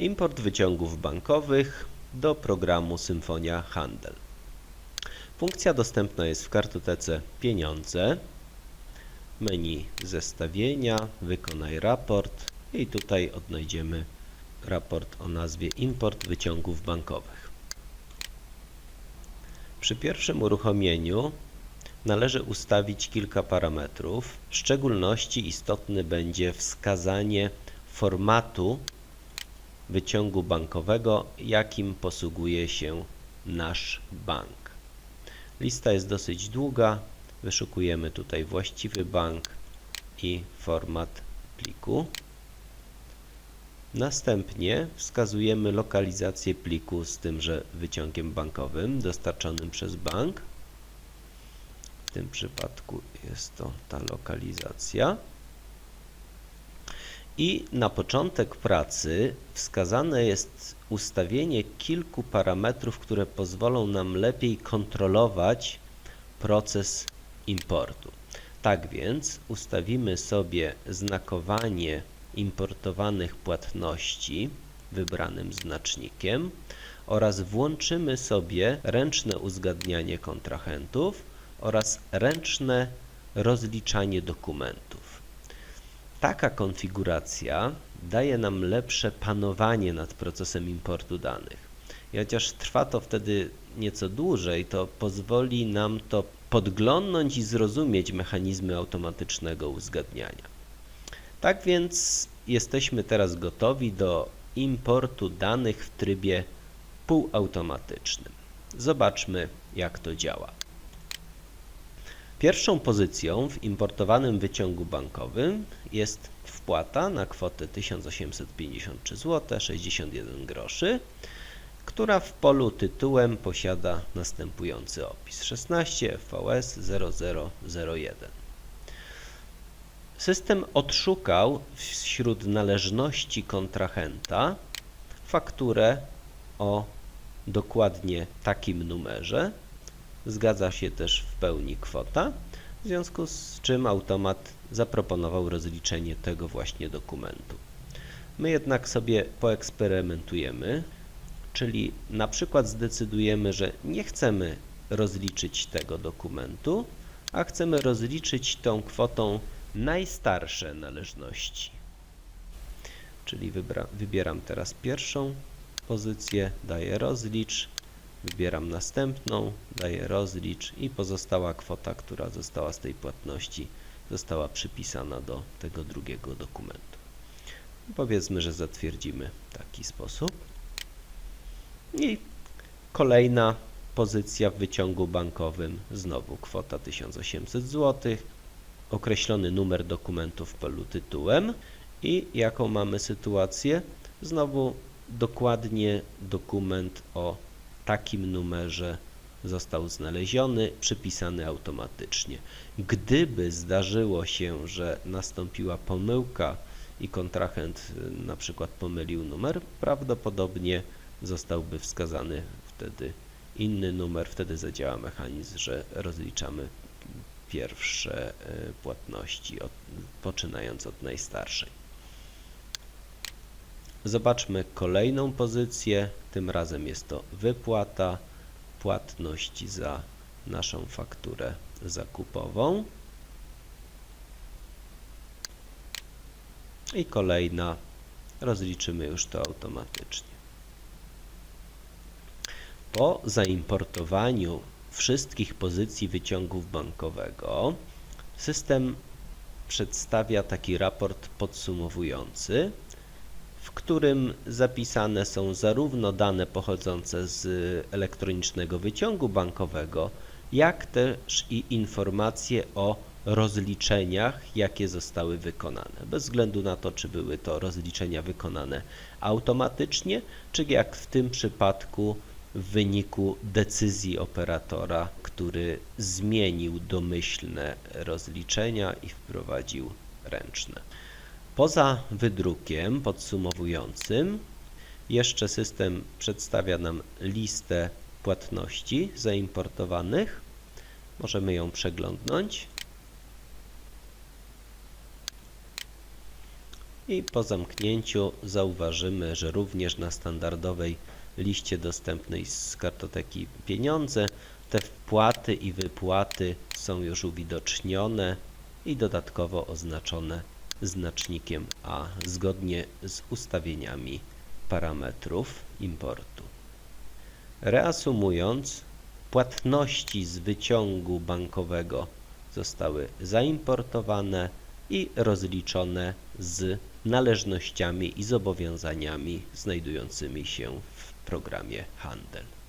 Import wyciągów bankowych do programu Symfonia Handel. Funkcja dostępna jest w kartotece Pieniądze, menu Zestawienia, Wykonaj raport i tutaj odnajdziemy raport o nazwie Import wyciągów bankowych. Przy pierwszym uruchomieniu należy ustawić kilka parametrów. W szczególności istotne będzie wskazanie formatu wyciągu bankowego, jakim posługuje się nasz bank. Lista jest dosyć długa. Wyszukujemy tutaj właściwy bank i format pliku. Następnie wskazujemy lokalizację pliku z tymże wyciągiem bankowym dostarczonym przez bank. W tym przypadku jest to ta lokalizacja. I na początek pracy wskazane jest ustawienie kilku parametrów, które pozwolą nam lepiej kontrolować proces importu. Tak więc ustawimy sobie znakowanie importowanych płatności wybranym znacznikiem oraz włączymy sobie ręczne uzgadnianie kontrahentów oraz ręczne rozliczanie dokumentów. Taka konfiguracja daje nam lepsze panowanie nad procesem importu danych. I chociaż trwa to wtedy nieco dłużej, to pozwoli nam to podglądnąć i zrozumieć mechanizmy automatycznego uzgadniania. Tak więc jesteśmy teraz gotowi do importu danych w trybie półautomatycznym. Zobaczmy, jak to działa. Pierwszą pozycją w importowanym wyciągu bankowym jest wpłata na kwotę 1853 zł 61 groszy, która w polu tytułem posiada następujący opis 16 FVS 0001. System odszukał wśród należności kontrahenta fakturę o dokładnie takim numerze. Zgadza się też w pełni kwota, w związku z czym automat zaproponował rozliczenie tego właśnie dokumentu. My jednak sobie poeksperymentujemy, czyli na przykład zdecydujemy, że nie chcemy rozliczyć tego dokumentu, a chcemy rozliczyć tą kwotą najstarsze należności. Czyli wybieram teraz pierwszą pozycję, daję rozlicz, wybieram następną, daję rozlicz i pozostała kwota, która została z tej płatności, została przypisana do tego drugiego dokumentu. Powiedzmy, że zatwierdzimy w taki sposób. I kolejna pozycja w wyciągu bankowym, znowu kwota 1800 zł, określony numer dokumentu w polu tytułem i jaką mamy sytuację? Znowu dokładnie dokument o takim numerze został znaleziony, przypisany automatycznie. Gdyby zdarzyło się, że nastąpiła pomyłka i kontrahent y, na przykład pomylił numer, prawdopodobnie zostałby wskazany wtedy inny numer, wtedy zadziała mechanizm, że rozliczamy pierwsze e, płatności, od, poczynając od najstarszej. Zobaczmy kolejną pozycję. Tym razem jest to wypłata płatności za naszą fakturę zakupową. I kolejna. Rozliczymy już to automatycznie. Po zaimportowaniu wszystkich pozycji wyciągów bankowego system przedstawia taki raport podsumowujący, w którym zapisane są zarówno dane pochodzące z elektronicznego wyciągu bankowego, jak też i informacje o rozliczeniach, jakie zostały wykonane, bez względu na to, czy były to rozliczenia wykonane automatycznie, czy jak w tym przypadku w wyniku decyzji operatora, który zmienił domyślne rozliczenia i wprowadził ręczne. Poza wydrukiem podsumowującym jeszcze system przedstawia nam listę płatności zaimportowanych. Możemy ją przeglądnąć. I po zamknięciu zauważymy, że również na standardowej liście dostępnej z kartoteki pieniądze te wpłaty i wypłaty są już uwidocznione i dodatkowo oznaczone znacznikiem A zgodnie z ustawieniami parametrów importu. Reasumując, płatności z wyciągu bankowego zostały zaimportowane i rozliczone z należnościami i zobowiązaniami znajdującymi się w programie Handel.